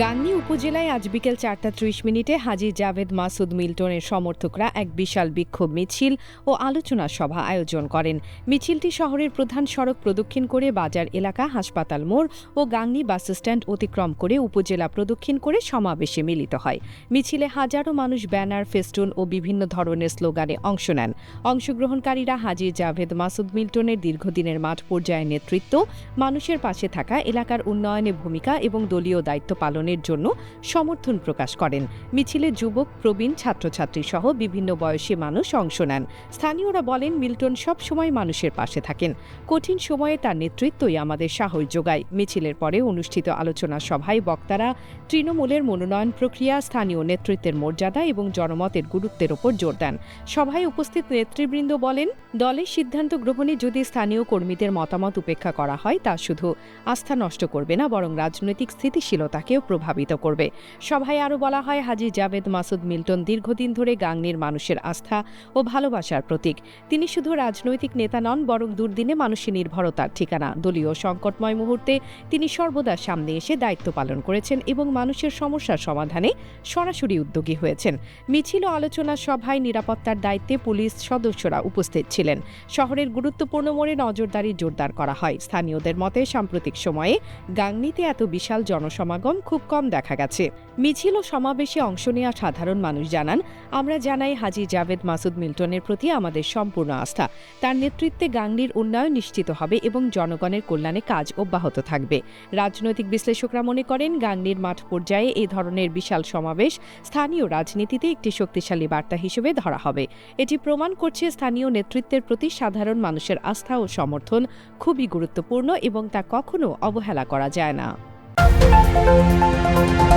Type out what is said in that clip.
গাংনী উপজেলায় আজ বিকেল চারটা ত্রিশ মিনিটে হাজি জাভেদ মাসুদ মিল্টনের সমর্থকরা এক বিশাল বিক্ষোভ মিছিল ও আলোচনা সভা আয়োজন করেন। মিছিলটি শহরের প্রধান সড়ক প্রদক্ষিণ করে বাজার এলাকা, হাসপাতাল মোড় ও গাংনী বাসস্ট্যান্ড অতিক্রম করে উপজেলা প্রদক্ষিণ করে সমাবেশে মিলিত হয়। মিছিলে হাজারো মানুষ ব্যানার, ফেস্টুন ও বিভিন্ন ধরনের স্লোগানে অংশ নেন। অংশগ্রহণকারীরা হাজি জাভেদ মাসুদ মিল্টনের দীর্ঘদিনের মাঠ পর্যায়ে নেতৃত্ব, মানুষের পাশে থাকা এলাকার উন্নয়নে ভূমিকা এবং দলীয় দায়িত্ব পালনের জন্য সমর্থন প্রকাশ করেন। মিছিলে যুবক, প্রবীণ ছাত্রছাত্রী সহ বিভিন্ন বয়সী মানুষ অংশ নেন। স্থানীয়রা বলেন, মিল্টন সব সময় মানুষের পাশে থাকেন। কঠিন সময়ে তার নেতৃত্বই আমাদের সাহস যোগায়। মিছিলের পরে অনুষ্ঠিত আলোচনা সভায় বক্তারা তৃণমূলের মনোনয়ন প্রক্রিয়া, স্থানীয় নেতৃত্বের মর্যাদা এবং জনমতের গুরুত্বের ওপর জোর দেন। সভায় উপস্থিত নেতৃবৃন্দ বলেন, দলের সিদ্ধান্ত গ্রহণে যদি স্থানীয় কর্মীদের মতামত উপেক্ষা করা হয়, তা শুধু আস্থা নষ্ট করবে না, বরং রাজনৈতিক স্থিতিশীলতাকেও প্রভাবিত করবে। সভায় আরও বলা হয়, হাজি জাভেদ মাসুদ মিল্টন দীর্ঘদিন ধরে গাংনীর মানুষের আস্থা ও ভালোবাসার প্রতীক। তিনি শুধু রাজনৈতিক নেতা নন, বরং দুর্দিনে মানুষের নির্ভরতার ঠিকানা। দলীয় সংকটময় মুহূর্তে তিনি সর্বদা সামনে এসে দায়িত্ব পালন করেছেন এবং মানুষের সমস্যার সমাধানে সরাসরি উদ্যোগী হয়েছেন। মিছিল আলোচনা সভায় নিরাপত্তার দায়িত্বে পুলিশ সদস্যরা উপস্থিত ছিলেন। শহরের গুরুত্বপূর্ণ মোড়ে নজরদারি জোরদার করা হয়। স্থানীয়দের মতে, সাম্প্রতিক সময়ে গাংনীতে এত বিশাল জনসমাগম খুব কম দেখা গেছে। মিছিল ও সমাবেশে অংশ নেওয়া সাধারণ মানুষ জানান, আমরা জানাই হাজি জাভেদ মাসুদ মিল্টনের প্রতি আমাদের সম্পূর্ণ আস্থা। তার নেতৃত্বে গাংনীর উন্নয়ন নিশ্চিত হবে এবং জনগণের কল্যাণে কাজ অব্যাহত থাকবে। রাজনৈতিক বিশ্লেষকরা মনে করেন, গাংনীর মাঠ পর্যায়ে এই ধরনের বিশাল সমাবেশ স্থানীয় রাজনীতিতে একটি শক্তিশালী বার্তা হিসেবে ধরা হবে। এটি প্রমাণ করছে স্থানীয় নেতৃত্বের প্রতি সাধারণ মানুষের আস্থা ও সমর্থন খুবই গুরুত্বপূর্ণ এবং তা কখনো অবহেলা করা যায় না। Música